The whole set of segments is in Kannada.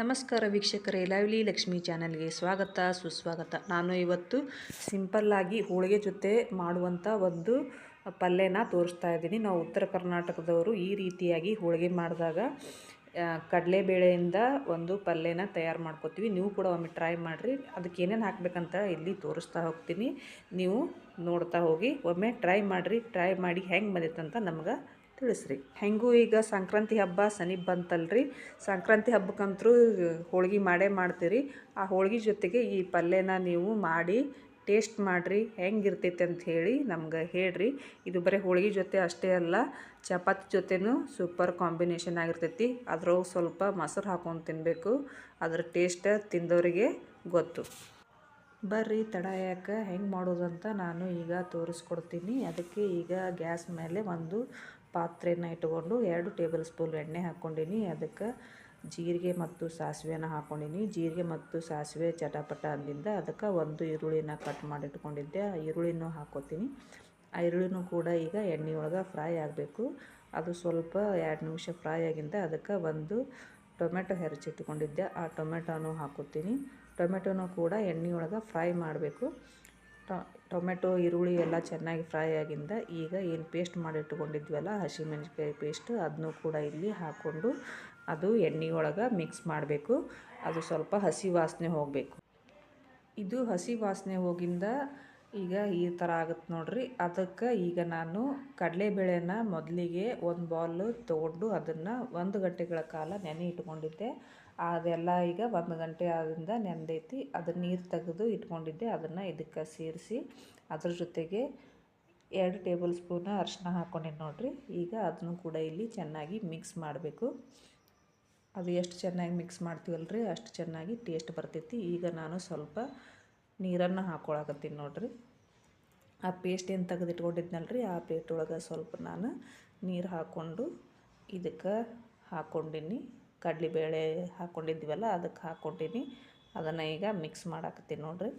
ನಮಸ್ಕಾರ ವೀಕ್ಷಕರೇ, ಲವ್ಲಿ ಲಕ್ಷ್ಮಿ ಚಾನಲ್ಗೆ ಸ್ವಾಗತ, ಸುಸ್ವಾಗತ. ನಾನು ಇವತ್ತು ಸಿಂಪಲ್ಲಾಗಿ ಹೋಳಿಗೆ ಜೊತೆ ಮಾಡುವಂಥ ಒಂದು ಪಲ್ಯನ ತೋರಿಸ್ತಾ ಇದ್ದೀನಿ. ನಾವು ಉತ್ತರ ಕರ್ನಾಟಕದವರು ಈ ರೀತಿಯಾಗಿ ಹೋಳಿಗೆ ಮಾಡಿದಾಗ ಕಡಲೆಬೇಳೆಯಿಂದ ಒಂದು ಪಲ್ಯನ ತಯಾರು ಮಾಡ್ಕೋತೀವಿ. ನೀವು ಕೂಡ ಒಮ್ಮೆ ಟ್ರೈ ಮಾಡಿರಿ. ಅದಕ್ಕೆ ಏನೇನು ಹಾಕಬೇಕಂತ ಇಲ್ಲಿ ತೋರಿಸ್ತಾ ಹೋಗ್ತೀನಿ. ನೀವು ನೋಡ್ತಾ ಹೋಗಿ, ಒಮ್ಮೆ ಟ್ರೈ ಮಾಡಿರಿ. ಟ್ರೈ ಮಾಡಿ ಹೆಂಗೆ ಬಂದಿತ್ತಂತ ನಮ್ಗೆ ತಿಳಿಸ್ರಿ. ಹೆಂಗೂ ಈಗ ಸಂಕ್ರಾಂತಿ ಹಬ್ಬ ಸನಿಪ್ ಬಂತಲ್ರಿ. ಸಂಕ್ರಾಂತಿ ಹಬ್ಬಕ್ಕಂತರೂ ಹೋಳ್ಗೆ ಮಾಡೇ ಮಾಡ್ತೀರಿ. ಆ ಹೋಳ್ಗೆ ಜೊತೆಗೆ ಈ ಪಲ್ಯನ ನೀವು ಮಾಡಿ ಟೇಸ್ಟ್ ಮಾಡಿರಿ, ಹೆಂಗಿರ್ತೈತೆ ಅಂತ ಹೇಳಿ ನಮ್ಗೆ ಹೇಳ್ರಿ. ಇದು ಬರೀ ಹೋಳ್ಗೆ ಜೊತೆ ಅಷ್ಟೇ ಅಲ್ಲ, ಚಪಾತಿ ಜೊತೆನೂ ಸೂಪರ್ ಕಾಂಬಿನೇಷನ್ ಆಗಿರ್ತೈತಿ. ಅದ್ರೊಳಗೆ ಸ್ವಲ್ಪ ಮೊಸರು ಹಾಕೊಂಡು ತಿನ್ನಬೇಕು ಅದ್ರ ಟೇಸ್ಟ್ ತಿಂದವರಿಗೆ ಗೊತ್ತು. ಬರ್ರಿ ತಡ ಯಾಕೆ ಹೆಂಗೆ ಮಾಡೋದಂತ ನಾನು ಈಗ ತೋರಿಸ್ಕೊಡ್ತೀನಿ. ಅದಕ್ಕೆ ಈಗ ಗ್ಯಾಸ್ ಮೇಲೆ ಒಂದು ಪಾತ್ರೆನ ಇಟ್ಕೊಂಡು ಎರಡು ಟೇಬಲ್ ಸ್ಪೂನ್ ಎಣ್ಣೆ ಹಾಕ್ಕೊಂಡೀನಿ ಅದಕ್ಕೆ ಜೀರಿಗೆ ಮತ್ತು ಸಾಸಿವೆನ ಹಾಕ್ಕೊಂಡೀನಿ ಜೀರಿಗೆ ಮತ್ತು ಸಾಸಿವೆ ಚಟಪಟ ಅಂದಿಂದ ಅದಕ್ಕೆ ಒಂದು ಈರುಳ್ಳಿನ ಕಟ್ ಮಾಡಿಟ್ಕೊಂಡಿದ್ದೆ. ಆ ಈರುಳ್ಳಿನೂ ಹಾಕ್ಕೋತೀನಿ ಆ ಈರುಳ್ಳಿನೂ ಕೂಡ ಈಗ ಎಣ್ಣೆ ಒಳಗೆ ಫ್ರೈ ಆಗಬೇಕು. ಅದು ಸ್ವಲ್ಪ ಎರಡು ನಿಮಿಷ ಫ್ರೈ ಆಗಿಂದ ಅದಕ್ಕೆ ಒಂದು ಟೊಮೆಟೊ ಹೆರಚಿಟ್ಕೊಂಡಿದ್ದೆ. ಆ ಟೊಮೆಟೊನೂ ಹಾಕೋತೀನಿ. ಟೊಮೆಟೊನೂ ಕೂಡ ಎಣ್ಣೆ ಒಳಗೆ ಫ್ರೈ ಮಾಡಬೇಕು ಟೊಮೆಟೊ, ಈರುಳ್ಳಿ ಎಲ್ಲ ಚೆನ್ನಾಗಿ ಫ್ರೈ ಆಗಿಂದ ಈಗ ಏನು ಪೇಸ್ಟ್ ಮಾಡಿ ಇಟ್ಕೊಂಡಿದ್ವಲ್ಲ ಹಸಿಮೆಣ್ಸಿಕಾಯಿ ಪೇಸ್ಟ್ ಅದನ್ನೂ ಕೂಡ ಇಲ್ಲಿ ಹಾಕ್ಕೊಂಡು ಅದು ಎಣ್ಣೆ ಒಳಗೆ ಮಿಕ್ಸ್ ಮಾಡಬೇಕು. ಅದು ಸ್ವಲ್ಪ ಹಸಿ ವಾಸನೆ ಹೋಗಬೇಕು. ಇದು ಹಸಿ ವಾಸನೆ ಹೋಗಿಂದ ಈಗ ಈ ಥರ ಆಗುತ್ತೆ ನೋಡ್ರಿ. ಅದಕ್ಕೆ ಈಗ ನಾನು ಕಡಲೆಬೇಳೆನ ಮೊದಲಿಗೆ ಒಂದು ಬಾಲ್ ತೊಗೊಂಡು ಅದನ್ನು ಒಂದು ಗಂಟೆಗಳ ಕಾಲ ನೆನೆ ಇಟ್ಕೊಂಡಿದ್ದೆ. ಅದೆಲ್ಲ ಈಗ ಒಂದು ಗಂಟೆ ಆದಿಂದ ನೆನೆದೈತಿ ಅದನ್ನ ನೀರು ತೆಗೆದು ಇಟ್ಕೊಂಡಿದ್ದೆ. ಅದನ್ನು ಇದಕ್ಕೆ ಸೇರಿಸಿ ಅದ್ರ ಜೊತೆಗೆ ಎರಡು ಟೇಬಲ್ ಸ್ಪೂನ್ ಅರಿಶಿನ ಹಾಕ್ಕೊಂಡಿದ್ದೆ ನೋಡಿರಿ. ಈಗ ಅದನ್ನು ಕೂಡ ಇಲ್ಲಿ ಚೆನ್ನಾಗಿ ಮಿಕ್ಸ್ ಮಾಡಬೇಕು. ಅದು ಎಷ್ಟು ಚೆನ್ನಾಗಿ ಮಿಕ್ಸ್ ಮಾಡ್ತೀವಲ್ಲ ರೀ ಅಷ್ಟು ಚೆನ್ನಾಗಿ ಟೇಸ್ಟ್ ಬರ್ತೈತಿ. ಈಗ ನಾನು ಸ್ವಲ್ಪ ನೀರನ್ನು ಹಾಕ್ಕೊಳಕತ್ತೀನಿ ನೋಡಿರಿ. ಆ ಪೇಸ್ಟ್ ಏನು ರೀ ಆ ಪೇಸ್ಟ್ ಒಳಗೆ ಸ್ವಲ್ಪ ನಾನು ನೀರು ಹಾಕ್ಕೊಂಡು ಇದಕ್ಕೆ ಹಾಕ್ಕೊಂಡಿನಿ ಕಡಲೆಬೇಳೆ ಹಾಕ್ಕೊಂಡಿದ್ದೀವಲ್ಲ ಅದಕ್ಕೆ ಹಾಕ್ಕೊಂಡಿನಿ ಅದನ್ನು ಈಗ ಮಿಕ್ಸ್ ಮಾಡಾಕತ್ತೀನಿ ನೋಡಿರಿ.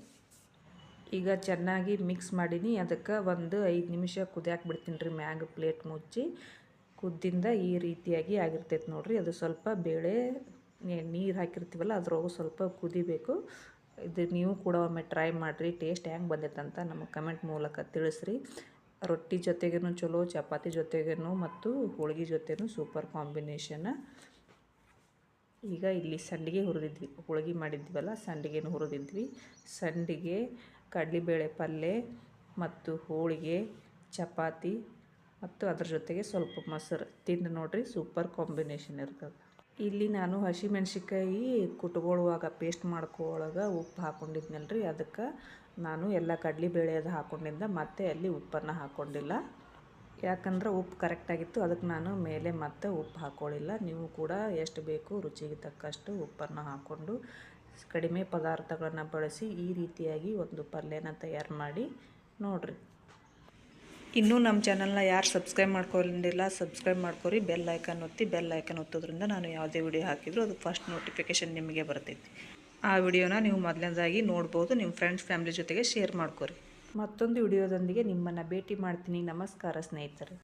ಈಗ ಚೆನ್ನಾಗಿ ಮಿಕ್ಸ್ ಮಾಡೀನಿ. ಅದಕ್ಕೆ ಒಂದು ಐದು ನಿಮಿಷ ಕುದಿಯಾಕೆ ಬಿಡ್ತೀನಿ ರೀ ಮ್ಯಾಗ ಪ್ಲೇಟ್ ಮುಚ್ಚಿ. ಕುದ್ದಿಂದ ಈ ರೀತಿಯಾಗಿ ಆಗಿರ್ತೈತೆ ನೋಡಿರಿ. ಅದು ಸ್ವಲ್ಪ ಬೇಳೆ ನೀರು ಹಾಕಿರ್ತೀವಲ್ಲ, ಅದ್ರೊಳಗೆ ಸ್ವಲ್ಪ ಕುದಿಬೇಕು. ಇದು ನೀವು ಕೂಡ ಒಮ್ಮೆ ಟ್ರೈ ಮಾಡಿರಿ, ಟೇಸ್ಟ್ ಹೆಂಗೆ ಬಂದೈತೆ ಅಂತ ನಮಗೆ ಕಮೆಂಟ್ ಮೂಲಕ ತಿಳಿಸ್ರಿ. ರೊಟ್ಟಿ ಜೊತೆಗೇನು ಚಲೋ, ಚಪಾತಿ ಜೊತೆಗೇನು ಮತ್ತು ಹೋಳಿಗೆ ಜೊತೆನೂ ಸೂಪರ್ ಕಾಂಬಿನೇಷನ್. ಈಗ ಇಲ್ಲಿ ಸಂಡಿಗೆ ಹುರಿದಿದ್ವಿ, ಹೋಳಿಗೆ ಮಾಡಿದ್ವಲ್ಲ, ಸಂಡಿಗೆನೂ ಹುರಿದಿದ್ವಿ. ಸಂಡಿಗೆ, ಕಡಲೆಬೇಳೆ ಪಲ್ಯ ಮತ್ತು ಹೋಳಿಗೆ, ಚಪಾತಿ ಮತ್ತು ಅದ್ರ ಜೊತೆಗೆ ಸ್ವಲ್ಪ ಮೊಸರು. ತಿಂದು ನೋಡಿರಿ ಸೂಪರ್ ಕಾಂಬಿನೇಷನ್ ಇರ್ತದೆ. ಇಲ್ಲಿ ನಾನು ಹಸಿಮೆಣ್ಸಿಕಾಯಿ ಕುಟ್ಕೊಳ್ಳುವಾಗ ಪೇಸ್ಟ್ ಮಾಡ್ಕೊಳ್ಳೋವಾಗ ಉಪ್ಪು ಹಾಕ್ಕೊಂಡಿದ್ನಲ್ರಿ ಅದಕ್ಕೆ ನಾನು ಎಲ್ಲ ಕಡಲೆಬೇಳೆ ಅದು ಹಾಕ್ಕೊಂಡಿದ್ದ ಮತ್ತೆ ಅಲ್ಲಿ ಉಪ್ಪನ್ನು ಹಾಕ್ಕೊಂಡಿಲ್ಲ ಯಾಕಂದ್ರೆ ಉಪ್ಪು ಕರೆಕ್ಟಾಗಿತ್ತು ಅದಕ್ಕೆ ನಾನು ಮೇಲೆ ಮತ್ತೆ ಉಪ್ಪು ಹಾಕ್ಕೊಳ್ಳಿಲ್ಲ ನೀವು ಕೂಡ ಎಷ್ಟು ಬೇಕು ರುಚಿಗೆ ತಕ್ಕಷ್ಟು ಉಪ್ಪನ್ನು ಹಾಕ್ಕೊಂಡು ಕಡಿಮೆ ಪದಾರ್ಥಗಳನ್ನು ಬಳಸಿ ಈ ರೀತಿಯಾಗಿ ಒಂದು ಪಲ್ಯನ ತಯಾರು ಮಾಡಿ ನೋಡಿರಿ. ಇನ್ನೂ ನಮ್ಮ ಚಾನಲ್ನ ಯಾರು ಸಬ್ಸ್ಕ್ರೈಬ್ ಮಾಡ್ಕೊಂಡಿಲ್ಲ, ಸಬ್ಸ್ಕ್ರೈಬ್ ಮಾಡ್ಕೊರಿ. ಬೆಲ್ ಐಕನ್ ಒತ್ತಿ, ಬೆಲ್ ಐಕನ್ ಒತ್ತೋದ್ರಿಂದ ನಾನು ಯಾವುದೇ ವಿಡಿಯೋ ಹಾಕಿದ್ರು ಅದು ಫಸ್ಟ್ ನೋಟಿಫಿಕೇಶನ್ ನಿಮಗೆ ಬರ್ತೈತಿ. ಆ ವಿಡಿಯೋನ ನೀವು ಮೊದಲನೇದಾಗಿ ನೋಡ್ಬೋದು, ನಿಮ್ಮ ಫ್ರೆಂಡ್ಸ್ ಫ್ಯಾಮಿಲಿ ಜೊತೆಗೆ ಶೇರ್ ಮಾಡ್ಕೊರಿ. ಮತ್ತೊಂದು ವಿಡಿಯೋದೊಂದಿಗೆ ನಿಮ್ಮನ್ನು ಭೇಟಿ ಮಾಡ್ತೀನಿ. ನಮಸ್ಕಾರ ಸ್ನೇಹಿತರೆ.